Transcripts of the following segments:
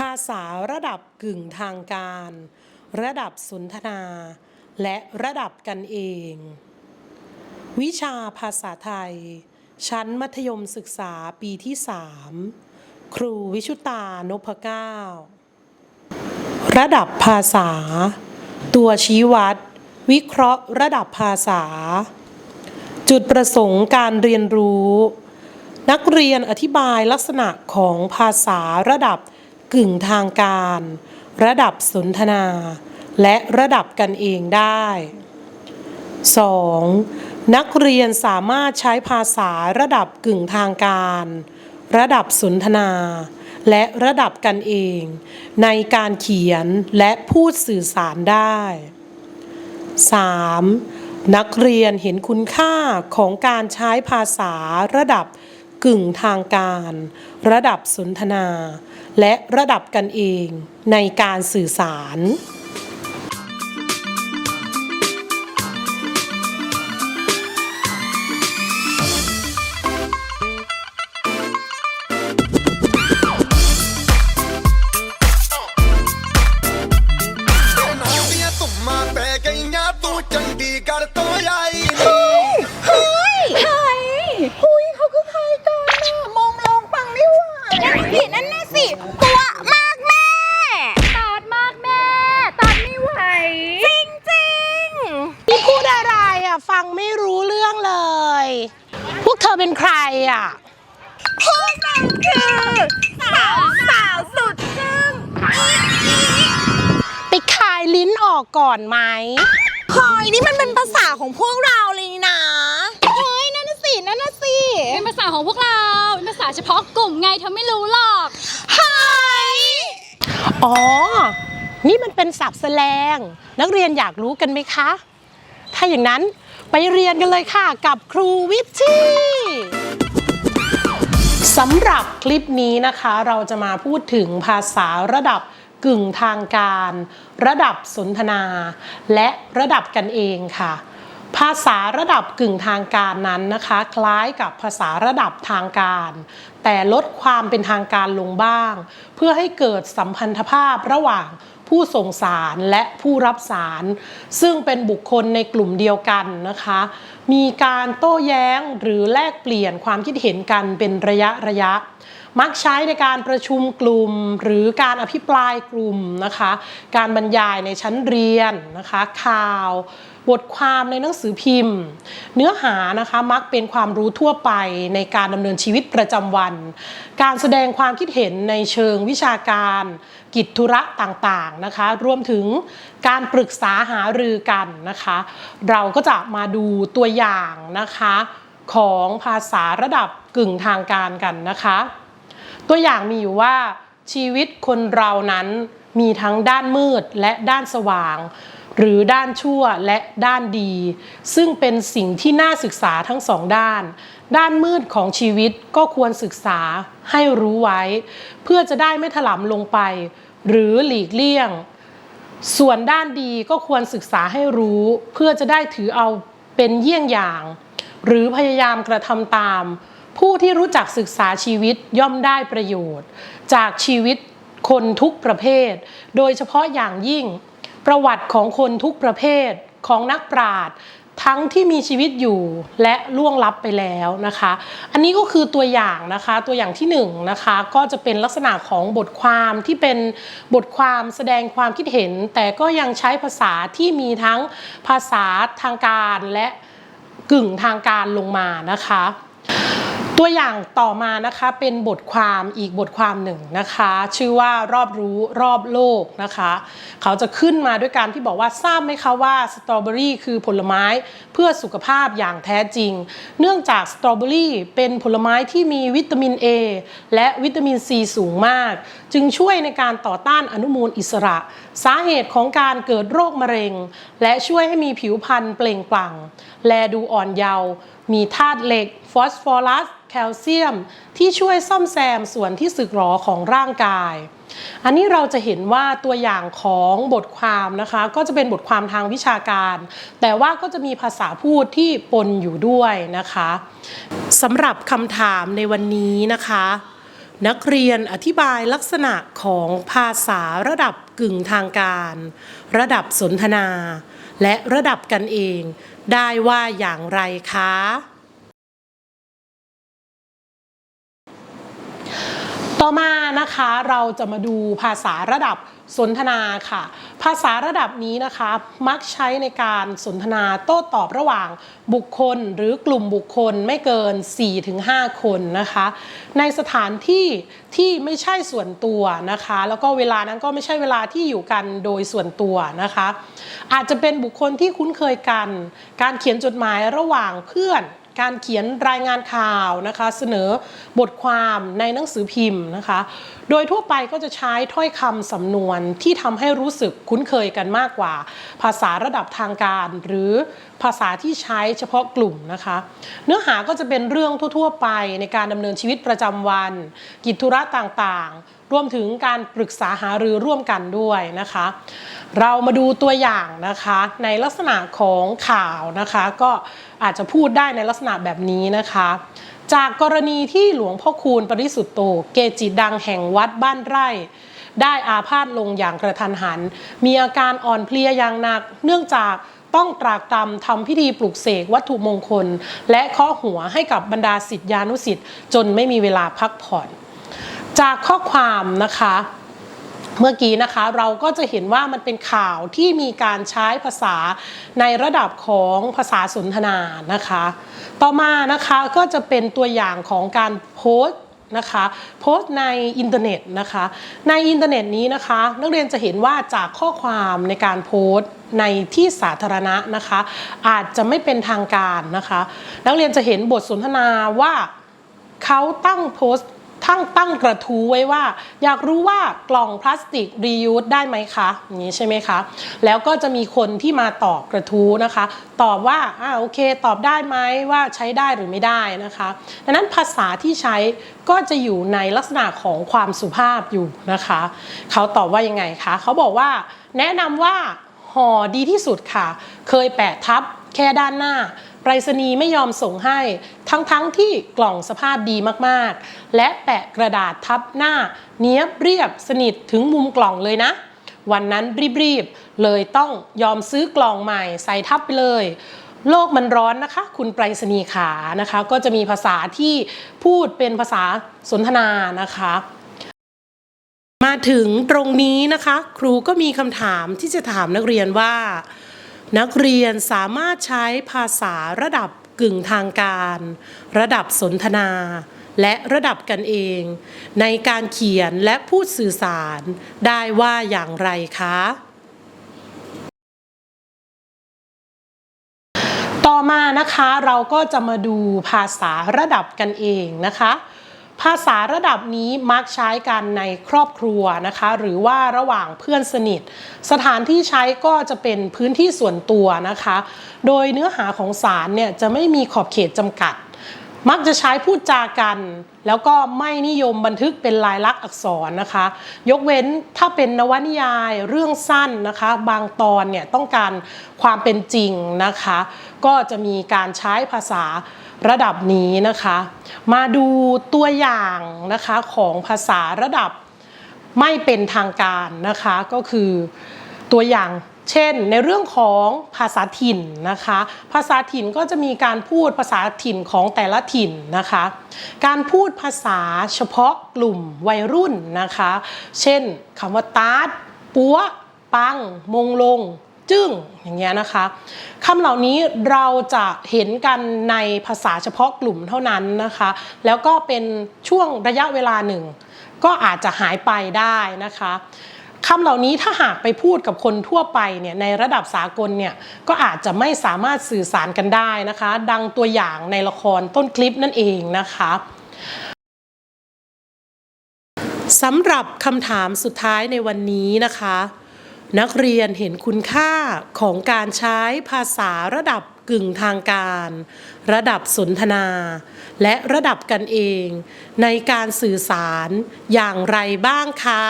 ภาษาระดับกึ่งทางการ ระดับสนทนา และระดับกันเอง วิชาภาษาไทย ชั้นมัธยมศึกษาปีที่ 3 ครูวิชุตานพเก้า ระดับภาษา ตัวชี้วัด วิเคราะห์ระดับภาษา จุดประสงค์การเรียนรู้ นักเรียนอธิบายลักษณะของภาษาระดับ กึ่งทางการ ระดับสนทนา และระดับกันเองได้ 2. นักเรียนสามารถใช้ภาษาระดับกึ่งทางการ ระดับสนทนา และระดับกันเอง ในการเขียนและพูดสื่อสารได้ 3. นักเรียนเห็นคุณค่าของการใช้ภาษาระดับกึ่งทางการ ระดับสนทนา และระดับกันเองในการสื่อสาร กก่อนไหมเฮ้ยนี่มันเป็นภาษาของพวกเราเลยนะเฮ้ยนั่นน่ะสินั่นน่ะสิเป็นภาษาของพวกเราเป็นภาษาเฉพาะกลุ่มไงเธอไม่รู้หรอก เฮ้ยอ๋อ นี่มันเป็นศัพท์แสลง นักเรียนอยากรู้กันไหมคะ ถ้าอย่างนั้นไปเรียนกันเลยค่ะกับครูวิชชีสำหรับคลิปนี้นะคะ เราจะมาพูดถึงภาษาระดับ กึ่งทางการ ระดับสนทนา และระดับกันเองค่ะ ภาษาระดับกึ่งทางการนั้นนะคะ คล้ายกับภาษาระดับทางการ แต่ลดความเป็นทางการลงบ้าง เพื่อให้เกิดสัมพันธภาพระหว่างผู้ส่งสารและผู้รับสาร ซึ่งเป็นบุคคลในกลุ่มเดียวกันนะคะ มีการโต้แย้งหรือแลกเปลี่ยนความคิดเห็นกันเป็นระยะระยะ มักใช้ในการประชุมกลุ่ม หรือการอภิปรายกลุ่มนะคะ การบรรยายในชั้นเรียนนะคะ ข่าว บทความในหนังสือพิมพ์ เนื้อหานะคะมักเป็นความรู้ทั่วไปในการดำเนินชีวิตประจำวัน การแสดงความคิดเห็นในเชิงวิชาการ กิจธุระต่างๆนะคะรวมถึงการปรึกษาหารือกันนะคะ เราก็จะมาดูตัวอย่างนะคะของภาษาระดับกึ่งทางการกันนะคะ ตัวอย่างมีอยู่ว่าชีวิตคนเรานั้นมีทั้งด้านมืดและด้านสว่าง หรือด้านชั่วและด้านดี ซึ่งเป็นสิ่งที่น่าศึกษาทั้งสองด้าน ด้านมืดของชีวิตก็ควรศึกษาให้รู้ไว้ เพื่อจะได้ไม่ถลำลงไป หรือหลีกเลี่ยง ส่วนด้านดีก็ควรศึกษาให้รู้ เพื่อจะได้ถือเอาเป็นเยี่ยงอย่าง หรือพยายามกระทำตาม ผู้ที่รู้จักศึกษาชีวิตย่อมได้ประโยชน์ จากชีวิตคนทุกประเภท โดยเฉพาะอย่างยิ่ง ประวัติของคนทุกประเภทของนักปราชญ์ทั้งที่มีชีวิตอยู่และล่วงลับไปแล้วนะคะ อันนี้ก็คือตัวอย่างนะคะตัวอย่างที่หนึ่งนะคะก็จะเป็นลักษณะของบทความที่เป็นบทความแสดงความคิดเห็น แต่ก็ยังใช้ภาษาที่มีทั้งภาษาทางการและกึ่งทางการลงมานะคะ ตัวอย่างต่อมานะคะเป็นบทความอีกบทความหนึ่งนะคะ ชื่อว่ารอบรู้รอบโลกนะคะ เขาจะขึ้นมาด้วยการที่บอกว่าทราบไหมคะว่าสตรอเบอรี่คือผลไม้เพื่อสุขภาพอย่างแท้จริง เนื่องจากสตรอเบอรี่เป็นผลไม้ที่มีวิตามิน A และวิตามิน C สูงมาก จึงช่วยในการต่อต้านอนุมูลอิสระ สาเหตุของการเกิดโรคมะเร็ง และช่วยให้มีผิวพรรณเปล่งปลั่ง แลดูอ่อนเยาว์มีธาตุเหล็ก ฟอสฟอรัส แคลเซียม ที่ช่วยซ่อมแซมส่วนที่สึกหรอของร่างกาย อันนี้เราจะเห็นว่าตัวอย่างของบทความนะคะ ก็จะเป็นบทความทางวิชาการ แต่ว่าก็จะมีภาษาพูดที่ปนอยู่ด้วยนะคะสำหรับคำถามในวันนี้นะคะ นักเรียนอธิบายลักษณะของภาษาระดับกึ่งทางการ ระดับสนทนา และระดับกันเอง ได้ว่าอย่างไรคะ ต่อมานะคะเราจะมาดูภาษาระดับสนทนาค่ะ ภาษาระดับนี้นะคะมักใช้ในการสนทนาโต้ตอบระหว่างบุคคลหรือกลุ่มบุคคลไม่เกิน 4-5 คนนะคะ ในสถานที่ที่ไม่ใช่ส่วนตัวนะคะ แล้วก็เวลานั้นก็ไม่ใช่เวลาที่อยู่กันโดยส่วนตัวนะคะ อาจจะเป็นบุคคลที่คุ้นเคยกัน การเขียนจดหมายระหว่างเพื่อน การเขียนรายงานข่าวนะคะ เสนอบทความในหนังสือพิมพ์นะคะ โดยทั่วไปก็จะใช้ถ้อยคำสำนวนที่ทำให้รู้สึกคุ้นเคยกันมากกว่า ภาษาระดับทางการ หรือภาษาที่ใช้เฉพาะกลุ่มนะคะ เนื้อหาก็จะเป็นเรื่องทั่ว ๆ ไปในการดำเนินชีวิตประจำวัน กิจธุระต่างๆ รวมถึงการปรึกษาหารือร่วมกันด้วยนะคะ เรามาดูตัวอย่างนะคะในลักษณะของข่าวนะคะก็ อาจจะพูดได้ในลักษณะแบบนี้นะคะ จากกรณีที่หลวงพ่อคูณปริสุทธโต เกจิดังแห่งวัดบ้านไร่ ได้อาพาธลงอย่างกระทันหัน มีอาการอ่อนเพลียอย่างหนัก เนื่องจากต้องตรากตรำทำพิธีปลุกเสกวัตถุมงคล และเคาะหัวให้กับบรรดาศิษยานุศิษย์จนไม่มีเวลาพักผ่อน จากข้อความนะคะ เมื่อกี้นะคะเราก็จะเห็นว่ามันเป็นข่าวที่มีการใช้ภาษาในระดับของภาษาสนทนานะคะ ต่อมานะคะก็จะเป็นตัวอย่างของการโพสต์นะคะโพสต์ในอินเทอร์เน็ตนะคะในอินเทอร์เน็ตนี้นะคะ นักเรียนจะเห็นว่าจากข้อความในการโพสต์ในที่สาธารณะนะคะ อาจจะไม่เป็นทางการนะคะ นักเรียนจะเห็นบทสนทนาว่าเขาตั้งโพสต์ ทั้งตั้งกระทู้ไว้ว่า อยากรู้ว่ากล่องพลาสติกรียูสได้ไหมคะอย่างนี้ใช่ไหมคะ แล้วก็จะมีคนที่มาตอบกระทู้นะคะ ตอบว่าอ่าโอเค ตอบได้ไหมว่าใช้ได้หรือไม่ได้นะคะดังนั้นภาษาที่ใช้ก็จะอยู่ในลักษณะของความสุภาพอยู่นะคะ เขาตอบว่ายังไงคะเขาบอกว่า แนะนำว่าห่อดีที่สุดค่ะ เคยแปะทับแค่ด้านหน้า ไปรษณีย์ไม่ยอมส่งให้ ทั้งๆทที่กล่องสภาพดีมากๆ และแปะกระดาษทับหน้า เนี้ยบเรียบสนิทถึงมุมกล่องเลยนะ วันนั้นรีบๆ เลยต้องยอมซื้อกล่องใหม่ใส่ทับไปเลย โลกมันร้อนนะคะ คุณไปรษณีย์ขานะคะ ก็จะมีภาษาที่พูดเป็นภาษาสนทนานะคะมาถึงตรงนี้นะคะ ครูก็มีคำถามที่จะถามนักเรียนว่า นักเรียนสามารถใช้ภาษาระดับกึ่งทางการ ระดับสนทนา และระดับกันเอง ในการเขียนและพูดสื่อสารได้ว่าอย่างไรคะ ต่อมานะคะเราก็จะมาดูภาษาระดับกันเองนะคะ ภาษาระดับนี้มักใช้กันในครอบครัวนะคะ หรือว่าระหว่างเพื่อนสนิท สถานที่ใช้ก็จะเป็นพื้นที่ส่วนตัวนะคะ โดยเนื้อหาของสารเนี่ยจะไม่มีขอบเขตจำกัด มักจะใช้พูดจากัน แล้วก็ไม่นิยมบันทึกเป็นลายลักษณ์อักษรนะคะ ยกเว้นถ้าเป็นนวนิยายเรื่องสั้นนะคะ บางตอนเนี่ยต้องการความเป็นจริงนะคะ ก็จะมีการใช้ภาษาระดับนี้นะคะ มาดูตัวอย่างนะคะของภาษาระดับไม่เป็นทางการนะคะ ก็คือตัวอย่าง เช่นในเรื่องของภาษาถิ่นนะคะ ภาษาถิ่นก็จะมีการพูดภาษาถิ่นของแต่ละถิ่นนะคะ การพูดภาษาเฉพาะกลุ่มวัยรุ่นนะคะ เช่นคำว่าตาดปัวปัง มงลง จึ้งอย่างเงี้ยนะคะคำเหล่านี้เราจะเห็นกันในภาษาเฉพาะกลุ่มเท่านั้นนะคะ แล้วก็เป็นช่วงระยะเวลาหนึ่ง ก็อาจจะหายไปได้นะคะ คำเหล่านี้ถ้าหากไปพูดกับคนทั่วไปเนี่ยในระดับสากลเนี่ยก็อาจจะไม่สามารถสื่อสารกันได้นะคะ ดังตัวอย่างในละครต้นคลิปนั่นเองนะคะสำหรับคำถามสุดท้ายในวันนี้นะคะ นักเรียนเห็นคุณค่าของการใช้ภาษาระดับกึ่งทางการ ระดับสนทนา และระดับกันเอง ในการสื่อสารอย่างไรบ้างคะ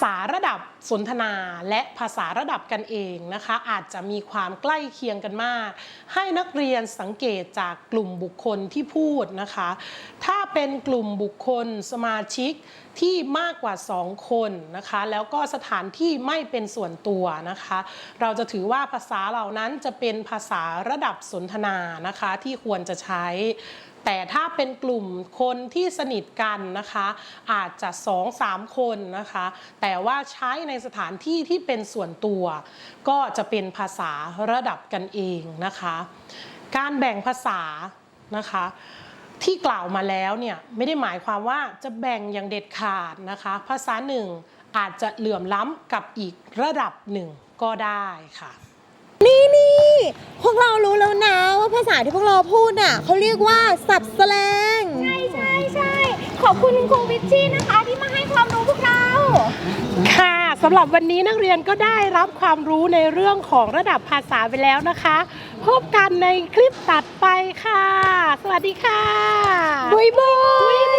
ษาระดับสนทนาและภาษาระดับกันเองนะคะ อาจจะมีความใกล้เคียงกันมาก ให้นักเรียนสังเกตจากกลุ่มบุคคลที่พูดนะคะ ถ้าเป็นกลุ่มบุคคลสมาชิกที่มากกว่า 2 คนนะคะ แล้วก็สถานที่ไม่เป็นส่วนตัวนะคะ เราจะถือว่าภาษาเหล่านั้นจะเป็นภาษาระดับสนทนานะคะที่ควรจะใช้ แต่ถ้าเป็นกลุ่มคนที่สนิทกันนะคะ อาจจะสองสามคนนะคะ แต่ว่าใช้ในสถานที่ที่เป็นส่วนตัว ก็จะเป็นภาษาระดับกันเองนะคะ การแบ่งภาษานะคะที่กล่าวมาแล้วเนี่ยไม่ได้หมายความว่าจะแบ่งอย่างเด็ดขาดนะคะ ภาษาหนึ่งอาจจะเหลื่อมล้ำกับอีกระดับหนึ่งก็ได้ค่ะ พวกเรารู้แล้วนะว่าภาษาที่พวกเราพูดน่ะเขาเรียกว่าสับแสลง ใช่ใช่ใช่ขอบคุณคุณครูวิชชี่นะคะที่มาให้ความรู้พวกเรา ค่ะสำหรับวันนี้นักเรียนก็ได้รับความรู้ในเรื่องของระดับภาษาไปแล้วนะคะ พบกันในคลิปตัดไปค่ะ สวัสดีค่ะ บุยบุย